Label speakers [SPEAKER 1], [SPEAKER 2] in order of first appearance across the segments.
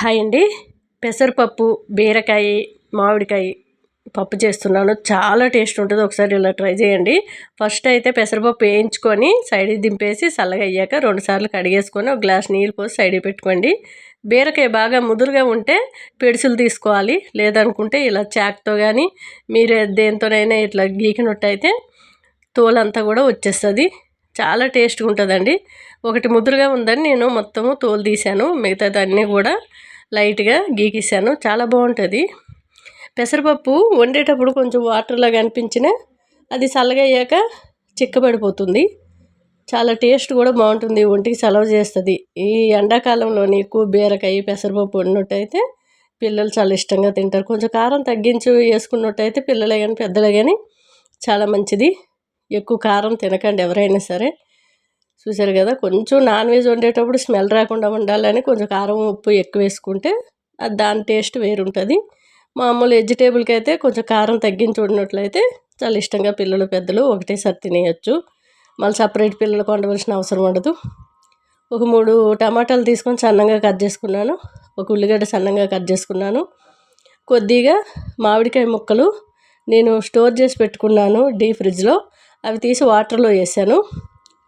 [SPEAKER 1] Hi అండి. పెసరపప్పు బీరకాయ మామిడికాయ పప్పు చేస్తున్నాను. చాలా టేస్ట్ ఉంటుంది. ఒకసారి ఇలా ట్రై చేయండి. ఫస్ట్ అయితే పెసరపప్పు వేయించుకొని సైడ్ దింపేసి చల్లగా అయ్యాక రెండుసార్లు కడిగేసుకొని ఒక గ్లాస్ నీళ్ళు పోసి సైడ్ పెట్టుకోండి. బీరకాయ బాగా ముదురుగా ఉంటే పెడుసులు తీసుకోవాలి. లేదనుకుంటే ఇలా చాక్తో కానీ మీరు దేంతోనైనా ఇట్లా గీకినట్టు అయితే తోలంతా కూడా వచ్చేస్తుంది. చాలా టేస్ట్గా ఉంటుందండి. ఒకటి ముదురుగా ఉందని నేను మొత్తము తోలు తీసాను మిగతాదన్నీ కూడా లైట్గా గీకిసాను చాలా బాగుంటుంది పెసరపప్పు వండేటప్పుడు కొంచెం వాటర్లాగా అనిపించిన అది చల్లగా అయ్యాక చిక్కబడిపోతుంది. చాలా టేస్ట్ కూడా బాగుంటుంది ఒంటికి సెలవు చేస్తుంది. ఈ ఎండాకాలంలోని ఎక్కువ బీరకాయ పెసరపప్పు వండినట్టయితే పిల్లలు చాలా ఇష్టంగా తింటారు. కొంచెం కారం తగ్గించి వేసుకున్నట్టయితే పిల్లలే కానీ పెద్దలే కానీ చాలా మంచిది. ఎక్కువ కారం తినకండి ఎవరైనా సరే. చూసారు కదా కొంచెం నాన్ వెజ్ వండేటప్పుడు స్మెల్ రాకుండా ఉండాలని కొంచెం కారం ఉప్పు ఎక్కువ వేసుకుంటే అది దాని టేస్ట్ వేరుంటుంది. మామూలు వెజిటేబుల్కి అయితే కొంచెం కారం తగ్గించి వండినట్లయితే చాలా ఇష్టంగా పిల్లలు పెద్దలు ఒకటేసారి తినేయచ్చు. మళ్ళీ సపరేట్ పిల్లలకు వండవలసిన అవసరం ఉండదు. ఒక మూడు టమాటాలు తీసుకొని సన్నంగా కట్ చేసుకున్నాను. ఒక ఉల్లిగడ్డ సన్నంగా కట్ చేసుకున్నాను. కొద్దిగా మామిడికాయ ముక్కలు నేను స్టోర్ చేసి పెట్టుకున్నాను డీ ఫ్రిడ్జ్లో. అవి తీసి వాటర్లో వేసాను.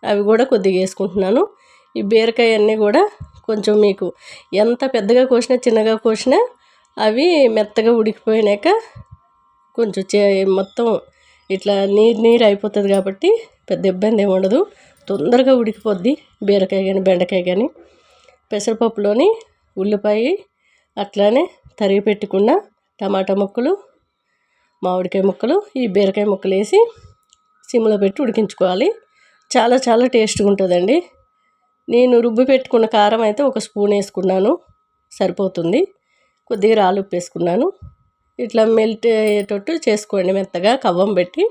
[SPEAKER 1] అవి కూడా కొద్దిగా వేసుకుంటున్నాను. ఈ బీరకాయ అన్నీ కూడా కొంచెం మీకు ఎంత పెద్దగా కోసినా చిన్నగా కోసినా అవి మెత్తగా ఉడికిపోయినాక కొంచెం చే మొత్తం ఇట్లా నీరు నీరు అయిపోతుంది కాబట్టి పెద్ద ఇబ్బంది ఏమి ఉండదు. తొందరగా ఉడికిపోద్ది బీరకాయ కానీ బెండకాయ కానీ పెసరపప్పులోని ఉల్లిపాయ అట్లానే తరిగి పెట్టుకున్న టమాటా ముక్కలు మామిడికాయ ముక్కలు ఈ బీరకాయ ముక్కలు వేసి సిమ్లో పెట్టి ఉడికించుకోవాలి. చాలా చాలా టేస్ట్గా ఉంటుందండి. నేను రుబ్బి పెట్టుకున్న కారం అయితే ఒక స్పూన్ వేసుకున్నాను. సరిపోతుంది. కొద్దిగా రాళ్ళు ఉప్పు వేసుకున్నాను ఇట్లా మెల్ట్ అయ్యేటట్టు చేసుకోండి మెత్తగా. కవ్వం పెట్టి.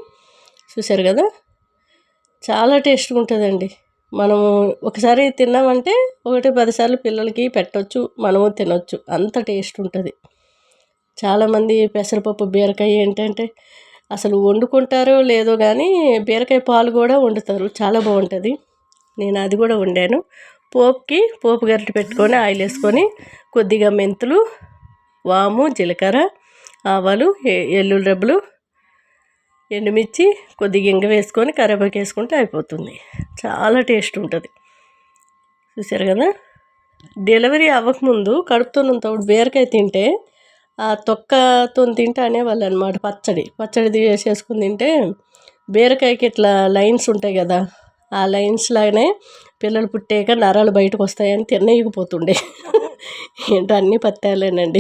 [SPEAKER 1] చూసారు కదా? చాలా టేస్ట్గా ఉంటుందండి. మనము ఒకసారి తిన్నామంటే ఒకటి పదిసార్లు పిల్లలకి పెట్టవచ్చు మనము తినొచ్చు. అంత టేస్ట్ ఉంటుంది. చాలామంది పెసరపప్పు బీరకాయ ఏంటంటే అసలు వండుకుంటారో లేదో కానీ బీరకాయ పాలు కూడా వండుతారు. చాలా బాగుంటుంది. నేను అది కూడా వండాను. పోపుకి పోపు గరిటె పెట్టుకొని ఆయిల్ వేసుకొని కొద్దిగా మెంతులు వాము జీలకర్ర ఆవాలు ఎల్లుల్లి రెబ్బలు ఎండుమిర్చి కొద్దిగా ఇంగ వేసుకొని కరివేపాకు వేసుకుంటే అయిపోతుంది. చాలా టేస్ట్ ఉంటుంది. చూసారు కదా? డెలివరీ అవ్వకముందు కడుపుతున్నంతప్పుడు బీరకాయ తింటే తొక్కతో తింటే అనేవాళ్ళు అనమాట పచ్చడి పచ్చడి వేసేసుకుని తింటే బీరకాయకి ఇట్లా లైన్స్ ఉంటాయి కదా ఆ లైన్స్ లాగానే పిల్లలు పుట్టాక నరాలు బయటకు వస్తాయని తిన్నయకపోతుండే. ఏంటో అన్నీ పత్యాలేనండి